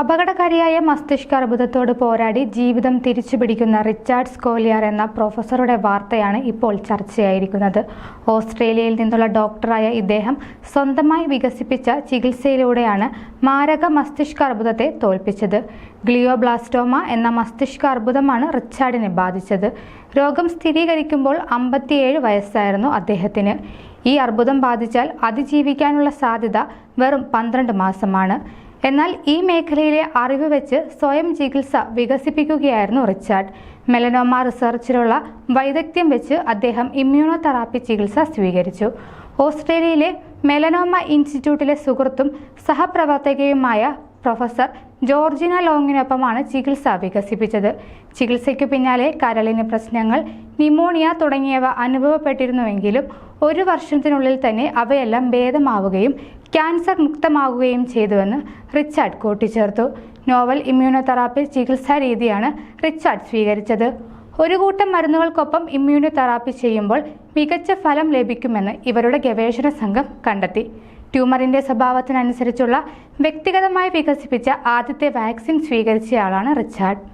അപകടകാരിയായ മസ്തിഷ്ക അർബുദത്തോട് പോരാടി ജീവിതം തിരിച്ചുപിടിക്കുന്ന റിച്ചാർഡ് സ്കോലിയർ എന്ന പ്രൊഫസറുടെ വാർത്തയാണ് ഇപ്പോൾ ചർച്ചയായിരിക്കുന്നത്. ഓസ്ട്രേലിയയിൽ നിന്നുള്ള ഡോക്ടറായ ഇദ്ദേഹം സ്വന്തമായി വികസിപ്പിച്ച ചികിത്സയിലൂടെയാണ് മാരക മസ്തിഷ്ക അർബുദത്തെ തോൽപ്പിച്ചത്. ഗ്ലിയോബ്ലാസ്റ്റോമ എന്ന മസ്തിഷ്ക അർബുദമാണ് റിച്ചാർഡിനെ ബാധിച്ചത്. രോഗം സ്ഥിരീകരിക്കുമ്പോൾ അമ്പത്തിയേഴ് വയസ്സായിരുന്നു അദ്ദേഹത്തിന്. ഈ അർബുദം ബാധിച്ചാൽ അതിജീവിക്കാനുള്ള സാധ്യത വെറും പന്ത്രണ്ട് മാസമാണ്. എന്നാൽ ഈ മേഖലയിലെ അറിവ് വെച്ച് സ്വയം ചികിത്സ വികസിപ്പിക്കുകയായിരുന്നു റിച്ചാർഡ്. മെലനോമ റിസർച്ചിലുള്ള വൈദഗ്ധ്യം വെച്ച് അദ്ദേഹം ഇമ്മ്യൂണോ തെറാപ്പി ചികിത്സ സ്വീകരിച്ചു. ഓസ്ട്രേലിയയിലെ മെലനോമ ഇൻസ്റ്റിറ്റ്യൂട്ടിലെ സുഹൃത്തും സഹപ്രവർത്തകയുമായ പ്രൊഫസർ ജോർജിന ലോങ്ങിനൊപ്പമാണ് ചികിത്സ വികസിപ്പിച്ചത്. ചികിത്സയ്ക്കു പിന്നാലെ കരളിന് പ്രശ്നങ്ങൾ നിമോണിയ തുടങ്ങിയവ അനുഭവപ്പെട്ടിരുന്നുവെങ്കിലും ഒരു വർഷത്തിനുള്ളിൽ തന്നെ അവയെല്ലാം ഭേദമാവുകയും ക്യാൻസർ മുക്തമാകുകയും ചെയ്തുവെന്ന് റിച്ചാർഡ് കൂട്ടിച്ചേർത്തു. നോവൽ ഇമ്മ്യൂണോതെറാപ്പി ചികിത്സാ രീതിയാണ് റിച്ചാർഡ് സ്വീകരിച്ചത്. ഒരു കൂട്ടം മരുന്നുകൾക്കൊപ്പം ഇമ്മ്യൂണോതെറാപ്പി ചെയ്യുമ്പോൾ മികച്ച ഫലം ലഭിക്കുമെന്ന് ഇവരുടെ ഗവേഷണ സംഘം കണ്ടെത്തി. ട്യൂമറിന്റെ സ്വഭാവത്തിനനുസരിച്ചുള്ള വ്യക്തിഗതമായി വികസിപ്പിച്ച ആദ്യത്തെ വാക്സിൻ സ്വീകരിച്ചയാളാണ് റിച്ചാർഡ്.